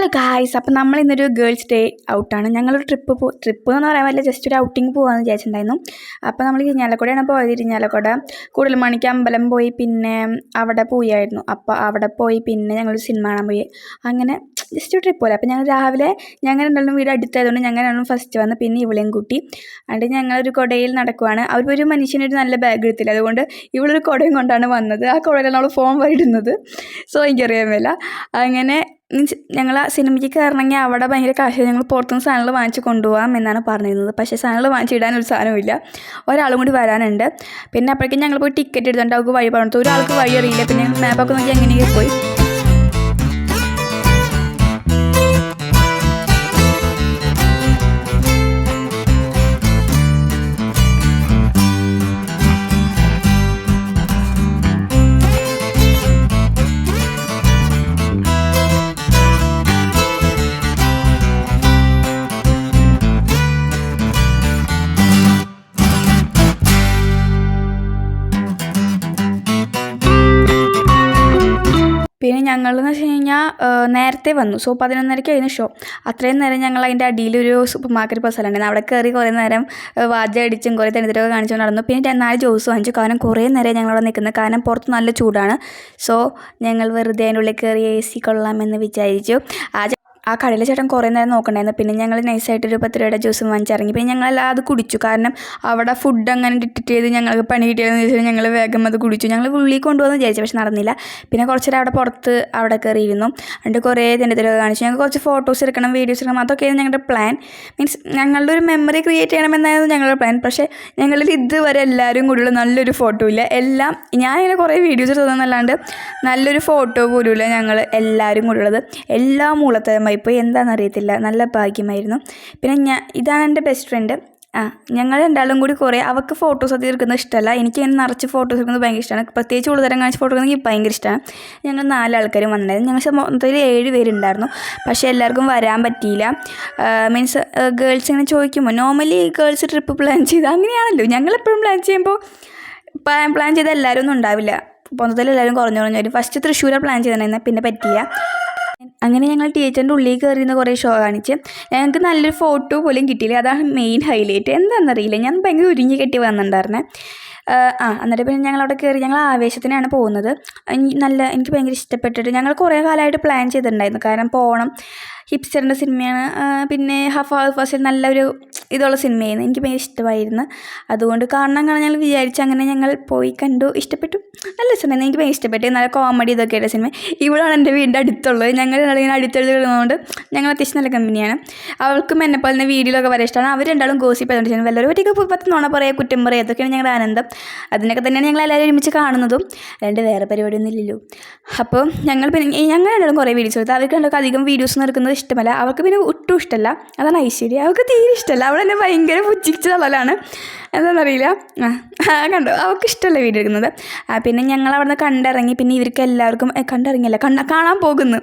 Hello guys അപ്പം നമ്മൾ ഇന്നൊരു ഗേൾസ് ഡേ ഔട്ടാണ് ഞങ്ങളൊരു ട്രിപ്പ് പോ ട്രിപ്പ് എന്ന് പറയാൻ പറ്റില്ല ജസ്റ്റ് ഒരു ഔട്ടിങ് പോകാമെന്ന് വിചാരിച്ചിട്ടുണ്ടായിരുന്നു. അപ്പോൾ നമ്മൾ ഇരിഞ്ഞാലക്കുടയാണ് പോയത്. ഇരിഞ്ഞാലക്കുട കൂടൽമണിക്ക് അമ്പലം പോയി പിന്നെ അവിടെ പോയായിരുന്നു. അപ്പോൾ അവിടെ പോയി പിന്നെ ഞങ്ങൾ സിനിമ കാണാൻ പോയി. അങ്ങനെ ജസ്റ്റ് ഒരു ട്രിപ്പ് പോലെ. അപ്പോൾ ഞങ്ങൾ രാവിലെ ഞങ്ങൾ രണ്ടാളും വീട് അടുത്തായതുകൊണ്ട് ഞങ്ങൾ രണ്ടും ഫസ്റ്റ് വന്ന് പിന്നെ ഇവളെയും കൂട്ടി. എന്നിട്ട് ഞങ്ങളൊരു കുടയിൽ നടക്കുവാണ്. അവരൊരു മനുഷ്യനൊരു നല്ല ബാഗ് എടുത്തില്ല. അതുകൊണ്ട് ഇവളൊരു കുടയും കൊണ്ടാണ് വന്നത്. ആ കുടയിലാണ് അവൾ ഫോൺ വരിടുന്നത്. സോ എനിക്കറിയാൻ മേല. അങ്ങനെ മീൻസ് ഞങ്ങൾ ആ സിനിമയ്ക്ക് കയറണമെങ്കിൽ അവിടെ ഭയങ്കര കാശ് ഞങ്ങൾ പുറത്തുനിന്ന് സാധനങ്ങൾ വാങ്ങിച്ച് കൊണ്ടുപോകാം എന്നാണ് പറഞ്ഞിരുന്നത്. പക്ഷേ സാധനങ്ങൾ വാങ്ങിച്ചിടാൻ ഒരു സാധനമില്ല ഒരാളും കൂടി വരാനുണ്ട്. പിന്നെ അപ്പോഴേക്കും ഞങ്ങൾ പോയി ടിക്കറ്റ് എടുത്തുകൊണ്ട് അവർക്ക് വഴി പറഞ്ഞു ഒരാൾക്ക് വഴി അറിയില്ല. പിന്നെ മാപ്പൊക്കെ നോക്കി അങ്ങനെയൊക്കെ പോയി. പിന്നെ ഞങ്ങൾ എന്ന് വെച്ച് കഴിഞ്ഞാൽ നേരത്തെ വന്നു. സോ പതിനൊന്നരയ്ക്കായിരുന്നു ഷോ. അത്രയും നേരം ഞങ്ങൾ അതിന്റെ അടിയിലൊരു സൂപ്പർ മാർക്കറ്റ് പോയി സ്ഥലമുണ്ടായിരുന്നു അവിടെ കയറി കുറേ നേരം വാജ അടിച്ചും കുറേ തണിത്തരൊക്കെ കാണിച്ചുകൊണ്ട് നടന്നു. പിന്നെ നാല് ജ്യൂസ് വാങ്ങിച്ചു. കാരണം കുറേ നേരം ഞങ്ങളവിടെ നിൽക്കുന്നത്. കാരണം പുറത്ത് നല്ല ചൂടാണ്. സോ ഞങ്ങൾ വെറുതെ അതിന്റെ ഉള്ളിൽ കയറി എ സി കൊള്ളാമെന്ന് വിചാരിച്ചു. ആ ആ കടയിലെ ചേട്ടൻ കുറേ നേരം നോക്കണ്ടായിരുന്നു. പിന്നെ ഞങ്ങൾ നൈസായിട്ടൊരു പത്ത് രൂപയുടെ ജ്യൂസും വാങ്ങിച്ചിറങ്ങി. പിന്നെ ഞങ്ങളെല്ലാം അത് കുടിച്ചു. കാരണം അവിടെ ഫുഡ് അങ്ങനെ ഡിറ്റിറ്റ് ചെയ്ത് ഞങ്ങൾക്ക് പണി കിട്ടിയതെന്ന് വെച്ചാൽ ഞങ്ങൾ വേഗം അത് കുടിച്ചു. ഞങ്ങൾ ഉള്ളിൽ കൊണ്ടുപോകുന്ന വിചാരിച്ചു പക്ഷെ നടന്നില്ല. പിന്നെ കുറച്ച് നേരം അവിടെ പുറത്ത് അവിടെ കയറിയിരുന്നു. എന്നിട്ട് കുറേ തിരക്ക് കാണിച്ചു. ഞങ്ങൾക്ക് കുറച്ച് ഫോട്ടോസ് എടുക്കണം വീഡിയോസ് എടുക്കണം അതൊക്കെയാണ് ഞങ്ങളുടെ പ്ലാൻ മീൻസ് ഞങ്ങളുടെ ഒരു മെമ്മറി ക്രിയേറ്റ് ചെയ്യണമെന്നായിരുന്നു ഞങ്ങളുടെ പ്ലാൻ പക്ഷേ ഞങ്ങളിൽ ഇതുവരെ എല്ലാവരും കൂടിയുള്ള നല്ലൊരു ഫോട്ടോ ഇല്ല. എല്ലാം ഞാൻ ഞാനിങ്ങനെ കുറേ വീഡിയോസ് എടുത്തതെന്നല്ലാണ്ട് നല്ലൊരു ഫോട്ടോ പോലുമില്ല ഞങ്ങൾ എല്ലാവരും കൂടിയുള്ളത്. എല്ലാ മൂളത്തരമായി പോയി എന്താണെന്ന് അറിയത്തില്ല നല്ല ഭാഗ്യമായിരുന്നു. പിന്നെ ഞാൻ ഇതാണ് എന്റെ ബെസ്റ്റ് ഫ്രണ്ട് ആ ഞങ്ങൾ രണ്ടാളും കൂടി കുറേ അവൾക്ക് ഫോട്ടോസ് അത് എടുക്കുന്നത് ഇഷ്ടമല്ല. എനിക്ക് ഇങ്ങനെ നിറച്ച് ഫോട്ടോസ് എടുക്കുന്നത് ഭയങ്കര ഇഷ്ടമാണ്. പ്രത്യേകിച്ച് ഉള്ളതരം കാണിച്ച് ഫോട്ടോ എടുക്കുന്നത് ഭയങ്കര ഇഷ്ടമാണ്. ഞങ്ങൾ നാലാൾക്കാരും വന്നിട്ടുണ്ടായിരുന്നു. ഞങ്ങൾ മൊത്തത്തിൽ ഏഴ് പേരുണ്ടായിരുന്നു. പക്ഷേ എല്ലാവർക്കും വരാൻ പറ്റിയില്ല. മീൻസ് ഗേൾസ് ഇങ്ങനെ ചോദിക്കുമ്പോൾ നോർമലി ഗേൾസ് ട്രിപ്പ് പ്ലാൻ ചെയ്ത് അങ്ങനെയാണല്ലോ. ഞങ്ങൾ എപ്പോഴും പ്ലാൻ ചെയ്യുമ്പോൾ പ്ലാൻ ചെയ്ത എല്ലാവരും ഒന്നും ഉണ്ടാവില്ല. മൊത്തത്തിൽ എല്ലാവരും കുറഞ്ഞു കുറഞ്ഞു വരും. ഫസ്റ്റ് തൃശ്ശൂരാണ് പ്ലാൻ ചെയ്തിട്ടുണ്ടായിരുന്നത് പിന്നെ പറ്റിയില്ല. അങ്ങനെ ഞങ്ങൾ ടീച്ചറിന്റെ ഉള്ളിൽ കയറിയിരുന്ന കുറേ ഷോ കാണിച്ച് ഞങ്ങൾക്ക് നല്ലൊരു ഫോട്ടോ പോലും കിട്ടിയില്ല. അതാണ് മെയിൻ ഹൈലൈറ്റ് എന്താണെന്നറിയില്ല. ഞാൻ ഭയങ്കര ഉരുങ്ങി കെട്ടി വന്നിട്ടുണ്ടായിരുന്നേ. ആ എന്നിട്ട് പിന്നെ ഞങ്ങൾ അവിടെ കയറി ഞങ്ങൾ ആവേശത്തിനാണ് പോകുന്നത്. നല്ല എനിക്ക് ഭയങ്കര ഇഷ്ടപ്പെട്ടിട്ട് ഞങ്ങൾ കുറേ കാലമായിട്ട് പ്ലാൻ ചെയ്തിട്ടുണ്ടായിരുന്നു. കാരണം പോകണം ഹിപ്സ്റ്ററിന്റെ സിനിമയാണ്. പിന്നെ ഹഫ് ഹഫ ഫസിൽ നല്ലൊരു ഇതുള്ള സിനിമയായിരുന്നു. എനിക്ക് ഭയങ്കര ഇഷ്ടമായിരുന്നു. അതുകൊണ്ട് കാണണം കാണാൻ ഞങ്ങൾ വിചാരിച്ചു. അങ്ങനെ ഞങ്ങൾ പോയി കണ്ടു ഇഷ്ടപ്പെട്ടു. നല്ല സിനിമ എനിക്ക് ഭയങ്കര ഇഷ്ടപ്പെട്ടു. നല്ല കോമഡി ഇതൊക്കെ ഇതൊക്കെയായിട്ട് സിനിമ. ഇവിടെയാണ് എന്റെ വീടിന്റെ അടുത്തുള്ളത്. ഞങ്ങൾ ഇങ്ങനെ അടുത്തടുത്ത് കിടന്നതുകൊണ്ട് ഞങ്ങൾ അത്യാവശ്യം നല്ല കമ്പനിയാണ് അവൾക്കും എന്നെപ്പോലെ പോലെ തന്നെ വീഡിയോയിലൊക്കെ വരെ ഇഷ്ടമാണ്. അവർ രണ്ടാളും ഗോസിപ്പ് ചെയ്തുകൊണ്ട് വല്ലവരും ഒറ്റയ്ക്ക് പത്ത് നോണ പറയുക കുറ്റം പറയുക അതൊക്കെയാണ് ഞങ്ങളുടെ ആനന്ദം. അതിനൊക്കെ തന്നെയാണ് ഞങ്ങൾ എല്ലാവരും ഒരുമിച്ച് കാണുന്നതും. അല്ലാണ്ട് വേറെ പരിപാടിയൊന്നും ഇല്ലല്ലോ. അപ്പോൾ ഞങ്ങൾ പിന്നെ ഞങ്ങൾ രണ്ടാളും കുറേ വീഡിയോസ് എടുത്തു. അവർക്ക് രണ്ടൊക്കെ അധികം വീഡിയോസ് നിൽക്കുന്നത് ഇഷ്ടമല്ല. അവർക്ക് പിന്നെ ഒട്ടും ഇഷ്ടമല്ല. അതാണ് ഐശ്വര്യ. അവൾക്ക് തീരെ ഇഷ്ടമല്ല. അവൾ എന്നെ ഭയങ്കര പുച്ഛിച്ച എന്താണെന്നറിയില്ല കണ്ടു? അവൾക്ക് ഇഷ്ടമല്ല വീഡിയോ എടുക്കുന്നത്? പിന്നെ ഞങ്ങൾ അവിടെ നിന്ന് കണ്ടിറങ്ങി പിന്നെ ഇവർക്ക് എല്ലാവർക്കും കണ്ടിറങ്ങിയല്ല കണ്ട കാണാൻ പോകുന്നു.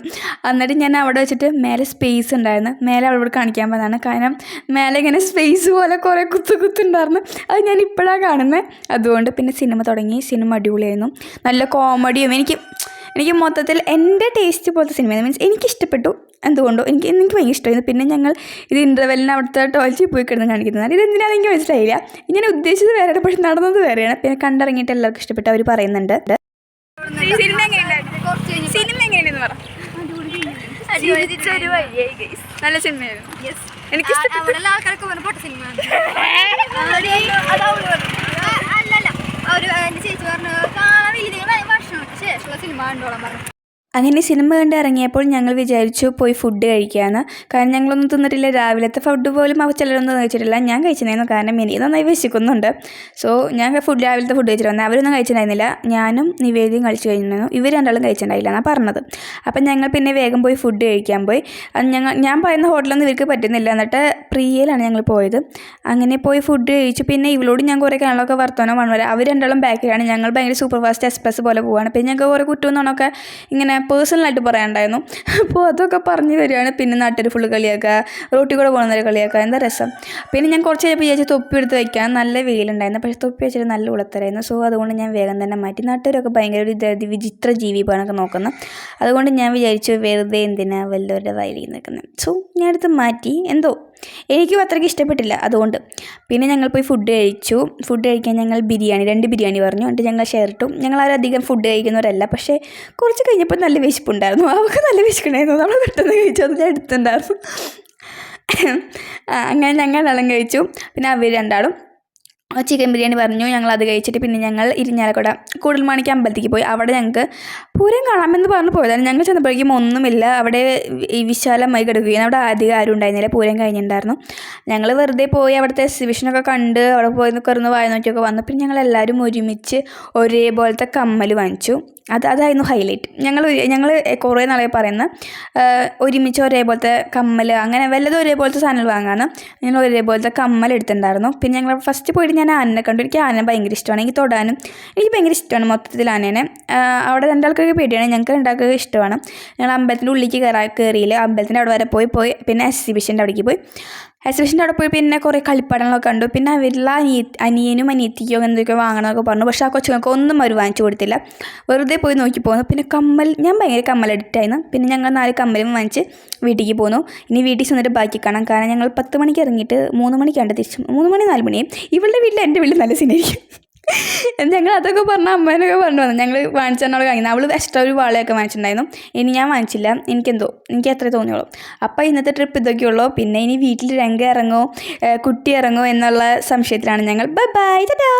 എന്നിട്ട് ഞാൻ അവിടെ വെച്ചിട്ട് മേലെ സ്പേസ് ഉണ്ടായിരുന്നു. മേലെ അവളോട് കാണിക്കാൻ പോകുന്നതാണ് കാരണം മേലെ ഇങ്ങനെ സ്പേസ് പോലെ കുറേ കുത്തു കുത്തുണ്ടായിരുന്നു. അത് ഞാൻ ഇപ്പോഴാണ് കാണുന്നത് അതുകൊണ്ട് പിന്നെ സിനിമ തുടങ്ങി. സിനിമ അടിപൊളിയായിരുന്നു. നല്ല കോമഡിയും എനിക്ക് എനിക്ക് മൊത്തത്തിൽ എന്റെ ടേസ്റ്റ് പോലത്തെ സിനിമയാണ് മീൻസ് എനിക്ക് ഇഷ്ടപ്പെട്ടു എന്തുകൊണ്ടോ എനിക്ക് എനിക്ക് ഭയങ്കര ഇഷ്ടമായിരുന്നു. പിന്നെ ഞങ്ങൾ ഇത് ഇന്റർവെല്ലിന് അവിടുത്തെ ടോയ്ലറ്റിൽ പോയി കിടന്ന് കാണിക്കുന്നത് ഇത് എന്തിനാണെന്ന് എനിക്ക് മനസ്സിലായില്ല. ഞാൻ ഉദ്ദേശിച്ചത് വേറെ പക്ഷെ നടന്നത് വേറെയാണ്. പിന്നെ കണ്ടിറങ്ങിയിട്ട് എല്ലാവർക്കും ഇഷ്ടപ്പെട്ട് അവർ പറയുന്നുണ്ട്. സിനിമ എങ്ങനെയുണ്ടായിരുന്നു? സിനിമ എങ്ങനെയാണെന്ന് പറ. നല്ല സിനിമയായിരുന്നു എനിക്ക് ഇഷ്ടപ്പെട്ടു. അവിടെയുള്ള ആൾക്കാരൊക്കെ പറഞ്ഞു പൊട്ട സിനിമ അല്ലല്ല. ഒരു എന്റെ ചേച്ചി പറഞ്ഞു കാണാൻ വലിയ വർഷങ്ങൾക്ക് ശേഷമുള്ള സിനിമ കണ്ടോളാം പറഞ്ഞു. അങ്ങനെ സിനിമ കണ്ട് ഇറങ്ങിയപ്പോൾ ഞങ്ങൾ വിചാരിച്ചു പോയി ഫുഡ് കഴിക്കാമെന്ന് കാരണം ഞങ്ങളൊന്നും തിന്നിട്ടില്ല. രാവിലത്തെ ഫുഡ് പോലും അവർ ചിലരൊന്നും കഴിച്ചിട്ടില്ല. ഞാൻ കഴിച്ചിട്ടുണ്ടായിരുന്നു. കാരണം എനിക്ക് നന്നായി വിശക്കുന്നുണ്ട്. സോ ഞാൻ ഫുഡ് രാവിലത്തെ ഫുഡ് കഴിച്ചിട്ട് വന്നത് അവരൊന്നും കഴിച്ചിട്ടുണ്ടായിരുന്നില്ല. ഞാനും നിവേദിയും കഴിച്ചു കഴിഞ്ഞിരുന്നു ഇവർ രണ്ടാളും കഴിച്ചിട്ടുണ്ടായില്ല എന്നാണ് പറഞ്ഞത്. അപ്പം ഞങ്ങൾ പിന്നെ വേഗം പോയി ഫുഡ് കഴിക്കാൻ പോയി. ഞങ്ങൾ ഞാൻ പറയുന്ന ഹോട്ടലൊന്നും ഇവർക്ക് പറ്റുന്നില്ല എന്നിട്ട് പ്രിയയിലാണ് ഞങ്ങൾ പോയത്. അങ്ങനെ പോയി ഫുഡ് കഴിച്ചു. പിന്നെ ഇവളോട് ഞാൻ കുറേ കാണലൊക്കെ വർത്തമാനം വന്നു അവർ രണ്ടാളും ബാക്കിലാണ് ഞങ്ങൾ ഭയങ്കര സൂപ്പർ ഫാസ്റ്റ് എക്സ്പ്രസ് പോലെ പോവാണ്. പിന്നെ ഞങ്ങൾക്ക് കുറേ ഒക്കെ ഇങ്ങനെ പേഴ്സണലായിട്ട് പറയാനുണ്ടായിരുന്നു അപ്പോൾ അതൊക്കെ പറഞ്ഞു തരികയാണ് പിന്നെ നാട്ടുകാർ ഫുള്ള് കളിയാക്കുക റോട്ടിൽ കൂടെ പോകുന്നവരെ കളിയാക്കുക എന്താ രസം? പിന്നെ ഞാൻ കുറച്ച് കഴിഞ്ഞപ്പോൾ ചേച്ചി തൊപ്പി എടുത്ത് വയ്ക്കാൻ നല്ല വെയിലുണ്ടായിരുന്നു. പക്ഷേ തൊപ്പി വെച്ചിട്ട് നല്ല ഉളത്തരായിരുന്നു സോ അതുകൊണ്ട് ഞാൻ വേഗം തന്നെ മാറ്റി. നാട്ടുകാരൊക്കെ ഭയങ്കര ഒരു വിചിത്ര ജീവി പോകാനൊക്കെ നോക്കുന്നത് അതുകൊണ്ട് ഞാൻ വിചാരിച്ചു വെറുതെ എന്തിനാ വല്ലവരുടെ വയലിൽ നിൽക്കുന്നത് സോ ഞാൻ എടുത്ത് മാറ്റി. എന്തോ എനിക്കും അത്രയ്ക്ക് ഇഷ്ടപ്പെട്ടില്ല അതുകൊണ്ട്. പിന്നെ ഞങ്ങൾ പോയി ഫുഡ് കഴിച്ചു. ഫുഡ് കഴിക്കാൻ ഞങ്ങൾ ബിരിയാണി രണ്ട് ബിരിയാണി പറഞ്ഞു. എന്നിട്ട് ഞങ്ങൾ ഷെയർ ഇട്ടു. ഞങ്ങൾ ആരധികം ഫുഡ് കഴിക്കുന്നവരല്ല. പക്ഷേ കുറച്ച് കഴിഞ്ഞപ്പോൾ നല്ല വിശപ്പുണ്ടായിരുന്നു. അവർക്ക് നല്ല വിശക്കുണ്ടായിരുന്നു. നമ്മൾ പെട്ടെന്ന് കഴിച്ചു. അത് ഞാൻ എടുത്തിട്ടുണ്ടായിരുന്നു. അങ്ങനെ ഞങ്ങൾ രണ്ടാളും കഴിച്ചു. പിന്നെ അവർ രണ്ടാളും ചിക്കൻ ബിരിയാണി പറഞ്ഞു. ഞങ്ങൾ അത് കഴിച്ചിട്ട് പിന്നെ ഞങ്ങൾ ഇരിഞ്ഞാലക്കുട കൂടൽമാണിക്ക് അമ്പലത്തേക്ക് പോയി. അവിടെ ഞങ്ങൾക്ക് പൂരം കാണാമെന്ന് പറഞ്ഞു പോയതാണ്. ഞങ്ങൾ ചെന്നപ്പോഴേക്കും ഒന്നുമില്ല. അവിടെ വിശാലമായി കിടക്കുകയാണ് അവിടെ ആദ്യം ആരും ഉണ്ടായിരുന്നില്ല പൂരം കഴിഞ്ഞിട്ടുണ്ടായിരുന്നു. ഞങ്ങൾ വെറുതെ പോയി അവിടുത്തെ എക്സിബിഷനൊക്കെ കണ്ട് അവിടെ പോയി കയറുന്ന വായ നോക്കിയൊക്കെ വന്നു. പിന്നെ ഞങ്ങൾ എല്ലാവരും ഒരുമിച്ച് ഒരേപോലത്തെ കമ്മൽ വാങ്ങിച്ചു. അത് അതായിരുന്നു ഹൈലൈറ്റ് ഞങ്ങൾ ഞങ്ങൾ കുറേ നാളെ പറയുന്ന ഒരുമിച്ച് ഒരേപോലത്തെ കമ്മൽ അങ്ങനെ വല്ലതും ഒരേപോലത്തെ സാധനങ്ങൾ വാങ്ങാന്ന് ഞങ്ങൾ ഒരേപോലത്തെ കമ്മൽ എടുത്തിട്ടുണ്ടായിരുന്നു. പിന്നെ ഞങ്ങൾ ഫസ്റ്റ് പോയിട്ട് ഞാൻ ആനനെ കണ്ടു. എനിക്ക് ആനനെ ഭയങ്കര ഇഷ്ടമാണ്. എനിക്ക് തൊടാനും എനിക്ക് ഭയങ്കര ഇഷ്ടമാണ് മൊത്തത്തിൽ ആനേനെ. അവിടെ അവിടെ രണ്ടാൾക്കൊക്കെ പേടിയാണ്. ഞങ്ങൾക്ക് ഉണ്ടാക്കുക ഇഷ്ടമാണ്. ഞങ്ങൾ അമ്പലത്തിന്റെ ഉള്ളിലേക്ക് കയറാ കയറിയില്ല. അമ്പലത്തിന്റെ അവിടെ വരെ പോയി പോയി. പിന്നെ എക്സിബിഷന്റെ അവിടേക്ക് പോയി. എക്സിബിഷന്റെ അവിടെ പോയി പിന്നെ കുറേ കളിപ്പാടങ്ങളൊക്കെ കണ്ടു. പിന്നെ അവരുടെ അനിയ അനിയനും അനിയത്തിക്കോ എന്തൊക്കെ വാങ്ങണമെന്നൊക്കെ പറഞ്ഞു. പക്ഷേ ആ കൊച്ചുങ്ങൾക്ക് ഒന്നും അവർ വാങ്ങിച്ചു കൊടുത്തില്ല. വെറുതെ പോയി നോക്കി പോകുന്നു പിന്നെ കമ്മൽ ഞാൻ ഭയങ്കര കമ്മൽ അഡിക്റ്റായിരുന്നു പിന്നെ ഞങ്ങൾ നാല് കമ്മലും വാങ്ങിച്ച് വീട്ടിലേക്ക് പോന്നു. ഇനി വീട്ടിൽ ചെന്നിട്ട് ബാക്കി കാണാം. കാരണം ഞങ്ങൾ പത്ത് മണിക്ക് ഇറങ്ങിയിട്ട് മൂന്ന് മണിക്കാണ്ട് തിരിച്ചു മൂന്ന് മണി നാല് മണിയും ഇവളുടെ വീട്ടിൽ എന്റെ വീട്ടിൽ നല്ല സിനിമായിരിക്കും ഞങ്ങൾ അതൊക്കെ പറഞ്ഞ അമ്മേനൊക്കെ പറഞ്ഞു വന്നു. ഞങ്ങൾ വാങ്ങിച്ചെന്നോട് കഴിഞ്ഞു അവൾ എക്സ്ട്രാ ഒരു വാളയൊക്കെ വാങ്ങിച്ചിട്ടുണ്ടായിരുന്നു. ഇനി ഞാൻ വാങ്ങിച്ചില്ല. എനിക്കെന്തോ എനിക്ക് അത്രേ തോന്നിയുള്ളൂ. അപ്പോൾ ഇന്നത്തെ ട്രിപ്പ് ഇതൊക്കെയുള്ളൂ പിന്നെ ഇനി വീട്ടിൽ രംഗ ഇറങ്ങോ കുട്ടി ഇറങ്ങോ എന്നുള്ള സംശയത്തിലാണ് ഞങ്ങൾ. ബൈ ബൈ ടാ